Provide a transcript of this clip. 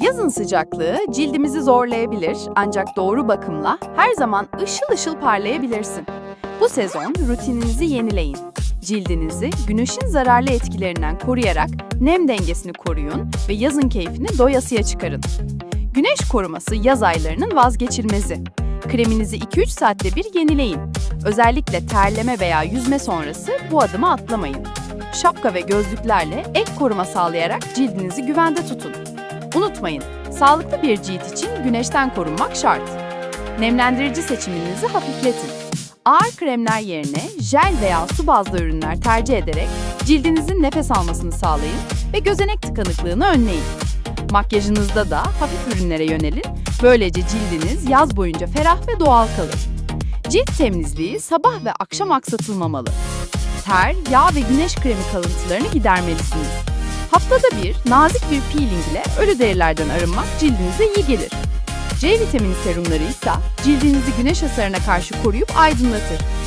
Yazın sıcaklığı cildimizi zorlayabilir ancak doğru bakımla her zaman ışıl ışıl parlayabilirsin. Bu sezon rutininizi yenileyin. Cildinizi güneşin zararlı etkilerinden koruyarak nem dengesini koruyun ve yazın keyfini doyasıya çıkarın. Güneş koruması yaz aylarının vazgeçilmezi. Kreminizi 2-3 saatte bir yenileyin. Özellikle terleme veya yüzme sonrası bu adımı atlamayın. Şapka ve gözlüklerle ek koruma sağlayarak cildinizi güvende tutun. Unutmayın, sağlıklı bir cilt için güneşten korunmak şart. Nemlendirici seçiminizi hafifletin. Ağır kremler yerine jel veya su bazlı ürünler tercih ederek cildinizin nefes almasını sağlayın ve gözenek tıkanıklığını önleyin. Makyajınızda da hafif ürünlere yönelin. Böylece cildiniz yaz boyunca ferah ve doğal kalır. Cilt temizliği sabah ve akşam aksatılmamalı. Ter, yağ ve güneş kremi kalıntılarını gidermelisiniz. Haftada bir nazik bir peeling ile ölü derilerden arınmak cildinize iyi gelir. C vitamini serumları ise cildinizi güneş hasarına karşı koruyup aydınlatır.